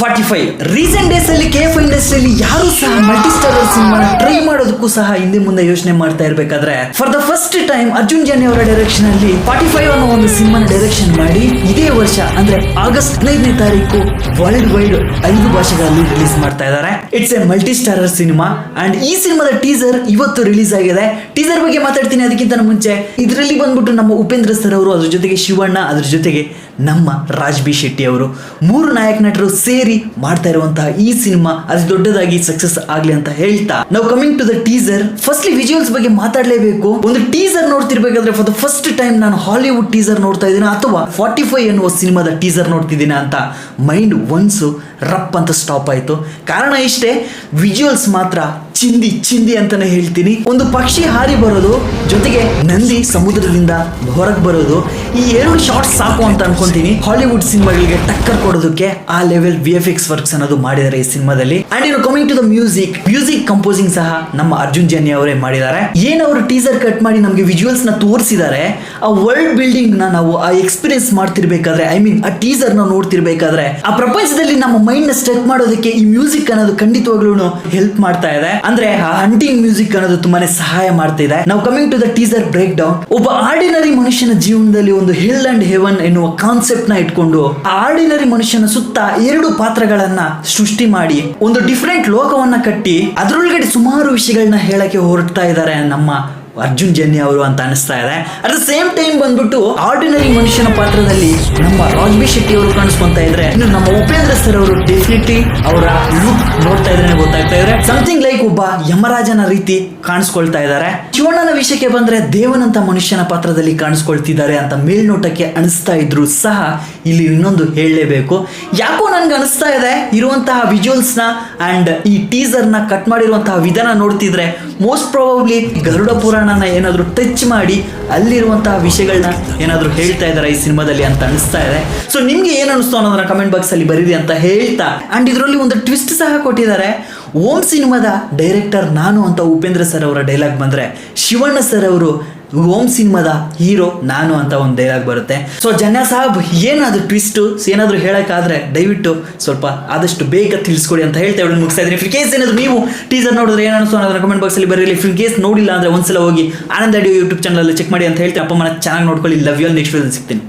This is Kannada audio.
ಫಾರ್ಟಿ ಫೈವ್ ರೀಸೆಂಟ್ ಡೇಸ್ ಅಲ್ಲಿ ಕೆ ಎಫ್ ಇಂಡಸ್ಟ್ರಿಯಲ್ಲಿ ಯಾರು ಸಹ ಮಲ್ಟಿ ಸ್ಟಾರರ್ ಸಿನಿಮಾ ಟ್ರೈ ಮಾಡೋದಕ್ಕೂ ಸಹ ಹಿಂದೆ ಮುಂದೆ ಯೋಚನೆ ಮಾಡ್ತಾ ಇರಬೇಕಾದ್ರೆ for the first time Arjun Janya ಅವರ ಡೈರೆಕ್ಷನ್ ಅಲ್ಲಿ ಫಾರ್ಟಿ ಫೈವ್ ಅನ್ನೋ ಒಂದು ಸಿನಿಮಾನ ಡೈರೆಕ್ಷನ್ ಮಾಡಿ ಇದೇ ವರ್ಷ, ಅಂದ್ರೆ ಆಗಸ್ಟ್ ಹದಿನೈದನೇ ತಾರೀಕು ವರ್ಲ್ಡ್ ವೈಡ್ ಐದು ಭಾಷೆಗಳಲ್ಲಿ ರಿಲೀಸ್ ಮಾಡ್ತಾ ಇದ್ದಾರೆ. It's a multi starrer cinema and ಈ ಸಿನಿಮಾದ ಟೀಸರ್ ಇವತ್ತು ರಿಲೀಸ್ ಆಗಿದೆ. ಟೀಸರ್ ಬಗ್ಗೆ ಮಾತಾಡ್ತೀನಿ ಅದಕ್ಕಿಂತ ಮುಂಚೆ, ಇದರಲ್ಲಿ ಬಂದ್ಬಿಟ್ಟು ನಮ್ಮ ಉಪೇಂದ್ರ ಸರ್ ಅವರು, ಅದ್ರ ಜೊತೆಗೆ ಶಿವಣ್ಣ, ಅದ್ರ ಜೊತೆಗೆ ನಮ್ಮ ರಾಜ್ ಬಿ ಶೆಟ್ಟಿ ಅವರು. ಮೂರು ನಾಯಕ ನಟರು ಸೇರಿ ಮಾಡ್ತಾ ಇರುವಂತಹ ಈ ಸಿನಿಮಾ ಅತಿ ದೊಡ್ಡದಾಗಿ ಸಕ್ಸಸ್ ಆಗ್ಲಿ ಅಂತ ಹೇಳ್ತಾ. ನಾವು coming to the teaser firstly visuals ಬಗ್ಗೆ ಮಾತಾಡಲೇಬೇಕು. ಒಂದು ಟೀಸರ್ ನೋಡ್ತಿರ್ಬೇಕಾದ್ರೆ ಫಾರ್ ದ ಫಸ್ಟ್ ಟೈಮ್ ನಾನು ಹಾಲಿವುಡ್ ಟೀಸರ್ ನೋಡ್ತಾ ಇದ್ದೀನಿ ಅಥವಾ ಫಾರ್ಟಿ ಫೈವ್ ಎನ್ನುವ ಸಿನಿಮಾದ ಟೀಸರ್ ನೋಡ್ತಿದ್ದೀನಿ ಅಂತ ಮೈಂಡ್ ಒನ್ಸು ರಪ್ ಅಂತ ಸ್ಟಾಪ್ ಆಯಿತು. ಕಾರಣ ಇಷ್ಟೇ ವಿಜುವಲ್ಸ್ ಮಾತ್ರ ಚಿಂದಿ ಚಿಂದಿ ಅಂತಾನೆ ಹೇಳ್ತೀನಿ. ಒಂದು ಪಕ್ಷಿ ಹಾರಿ ಬರೋದು, ಜೊತೆಗೆ ನಂದಿ ಸಮುದ್ರದಿಂದ ಹೊರಗೆ ಬರೋದು, ಈ ಎರಡು ಶಾರ್ಟ್ಸ್ ಸಾಕು ಅಂತ ಅನ್ಕೊಂತೀನಿ. ಹಾಲಿವುಡ್ ಸಿನಿಮಾಗಳಿಗೆ ಟಕ್ಕರ್ ಕೊಡೋದಕ್ಕೆ ಆ level V F X works ಅನ್ನೋದು ಮಾಡಿದ್ದಾರೆ ಈ ಸಿನಿಮಾದಲ್ಲಿ ಅಂಡ್ ಇನ್ನು coming to the music music composing ಸಹ ನಮ್ಮ ಅರ್ಜುನ್ ಜನ್ಯ ಅವರೇ ಮಾಡಿದ್ದಾರೆ. ಏನ್ ಅವರು ಟೀಸರ್ ಕಟ್ ಮಾಡಿ ನಮಗೆ ವಿಜುವಲ್ಸ್ನ ತೋರಿಸಿದ್ದಾರೆ, ಆ ವರ್ಲ್ಡ್ ಬಿಲ್ಡಿಂಗ್ನ ನಾವು ಆ ಎಕ್ಸ್ಪೀರಿಯನ್ಸ್ ಮಾಡ್ತಿರ್ಬೇಕಾದ್ರೆ ಐ ಮೀನ್ ಆ ಟೀಸರ್ನ ನೋಡ್ತಿರ್ಬೇಕಾದ್ರೆ, ಆ ಪ್ರಪಂಚದಲ್ಲಿ ನಮ್ಮ ಮೈಂಡ್ನ ಸ್ಟ್ರೆಚ್ ಮಾಡೋದಕ್ಕೆ ಈ ಮ್ಯೂಸಿಕ್ ಅನ್ನೋದು ಖಂಡಿತವಾಗ್ಲೂ ಹೆಲ್ಪ್ ಮಾಡ್ತಾ ಇದೆ. ಅಂದ್ರೆ ಆ ಹಂಟಿಂಗ್ ಮ್ಯೂಸಿಕ್ ಅನ್ನೋದು ತುಂಬಾನೇ ಸಹಾಯ ಮಾಡ್ತಿದೆ. ನಾವು coming to the teaser breakdown ಒಬ್ಬ ಆರ್ಡಿನರಿ ಮನುಷ್ಯನ ಜೀವನದಲ್ಲಿ ಒಂದು ಹಿಲ್ ಅಂಡ್ ಹೆವನ್ ಎನ್ನುವ ಕಾನ್ಸೆಪ್ಟ್ನ ಇಟ್ಕೊಂಡು ಆರ್ಡಿನರಿ ಮನುಷ್ಯನ ಸುತ್ತ ಎರಡು ಪಾತ್ರಗಳನ್ನ ಸೃಷ್ಟಿ ಮಾಡಿ, ಒಂದು ಡಿಫ್ರೆಂಟ್ ಲೋಕವನ್ನ ಕಟ್ಟಿ, ಅದರೊಳಗಡೆ ಸುಮಾರು ವಿಷಯಗಳನ್ನ ಹೇಳಕ್ಕೆ ಹೊರಡ್ತಾ ಇದ್ದಾರೆ ನಮ್ಮ ಅರ್ಜುನ್ ಜನ್ಯ ಅವರು ಅಂತ ಅನಿಸ್ತಾ ಇದೆ. ಅಟ್ ದ ಸೇಮ್ ಟೈಮ್ ಬಂದ್ಬಿಟ್ಟು ಆರ್ಡಿನರಿ ಮನುಷ್ಯನ ಪಾತ್ರದಲ್ಲಿ ನಮ್ಮ ರಾಜ್ ಬಿ ಶೆಟ್ಟಿ ಅವರು ಕಾಣಿಸ್ಕೊಂತ ಇದ್ರೆ, ಇನ್ನು ನಮ್ಮ ಉಪೇಂದ್ರ ಸರ್ ಅವರು ಡೆಫಿನೆಟ್ಲಿ ಅವರ ಲುಕ್ ನೋಡ್ತಾ ಇದ್ರೆ ಗೊತ್ತಾಗ್ತಾ ಇದ್ರೆ ಸಮಥಿಂಗ್ ಒಬ್ಬ ಯಮರಾಜನ ರೀತಿ ಕಾಣಿಸ್ಕೊಳ್ತಾ ಇದ್ದಾರೆ. ಶಿವಣ್ಣನ ವಿಷಯಕ್ಕೆ ಬಂದ್ರೆ ದೇವನಂತ ಮನುಷ್ಯನ ಪಾತ್ರದಲ್ಲಿ ಕಾಣಿಸ್ಕೊಳ್ತಿದ್ದಾರೆ ಅಂತ ಮೇಲ್ನೋಟಕ್ಕೆ ಅನಿಸ್ತಾ ಇದ್ರು ಸಹ ಇಲ್ಲಿ ಇನ್ನೊಂದು ಹೇಳಲೇಬೇಕು. ಯಾಕೋ ನನ್ಗೆ ಅನಿಸ್ತಾ ಇದೆ, ಇರುವಂತಹ ವಿಜುವಲ್ಸ್ನ ಅಂಡ್ ಈ ಟೀಸರ್ನ ಕಟ್ ಮಾಡಿರುವಂತಹ ವಿಧಾನ ನೋಡ್ತಿದ್ರೆ ಮೋಸ್ಟ್ ಪ್ರಾಬಬ್ಲಿ ಗರುಡ ಪುರಾಣನ ಏನಾದರೂ ಟಚ್ ಮಾಡಿ ಅಲ್ಲಿರುವಂತಹ ವಿಷಯಗಳನ್ನ ಏನಾದರೂ ಹೇಳ್ತಾ ಇದ್ದಾರೆ ಈ ಸಿನಿಮಾದಲ್ಲಿ ಅಂತ ಅನಿಸ್ತಾ ಇದೆ. ಸೊ ನಿಮ್ಗೆ ಏನು ಅನಿಸ್ತು ಅನ್ನೋದನ್ನ ಕಮೆಂಟ್ ಬಾಕ್ಸ್ ಅಲ್ಲಿ ಬರೀರಿ ಅಂತ ಹೇಳ್ತಾ. ಅಂಡ್ ಇದರಲ್ಲಿ ಒಂದು ಟ್ವಿಸ್ಟ್ ಸಹ ಕೊಟ್ಟಿದ್ದಾರೆ. ಓಂ ಸಿನಿಮಾದ ಡೈರೆಕ್ಟರ್ ನಾನು ಅಂತ ಉಪೇಂದ್ರ ಸರ್ ಅವರ ಡೈಲಾಗ್ ಬಂದರೆ ಶಿವಣ್ಣ ಸರ್ ಅವರು ಓಂ ಸಿನಿಮಾದ ಹೀರೋ ನಾನು ಅಂತ ಒಂದು ಡೈಲಾಗ್ ಬರುತ್ತೆ. ಸೊ ಜನ ಸಾಬ್, ಏನಾದ್ರು ಟ್ವಿಸ್ಟು ಏನಾದರೂ ಹೇಳೋಕ್ಕಾದ್ರೆ ದಯವಿಟ್ಟು ಸ್ವಲ್ಪ ಆದಷ್ಟು ಬೇಗ ತಿಳಿಸ್ಕೊಡಿ ಅಂತ ಹೇಳ್ತಾ ಹೇಳಿ ಮುಗಿಸ್ತಾ ಇದ್ದೀನಿ. ಫ್ರೀ ಕೇಸ್ ಏನಾದರೂ ನೀವು ಟೀಸರ್ ನೋಡಿದ್ರೆ ಏನು ಅನಿಸೋ ಅನ್ನೋದನ್ನ ಕಮೆಂಟ್ ಬಾಕ್ಸಲ್ಲಿ ಬರೀಲಿ ಫ್ರೀ ಕೇಸ್ ನೋಡಿಲ್ಲ ಅಂದ್ರೆ ಒಂದ್ಸಲ ಹೋಗಿ ಆನಂದ್ ಅಡಿಯೋ ಯೂಟ್ಯೂಬ್ ಚಾನಲಲ್ಲಿ ಚೆಕ್ ಮಾಡಿ ಅಂತ ಹೇಳ್ತೀನಿ. ಅಪ್ಪ ಮನೆ ಚೆನ್ನಾಗಿ ನೋಡ್ಕೊಳ್ಳಿ. ಲವ್ ಯು ನೆಕ್ಸ್ಟ್ ಸಿಗ್ತೀನಿ.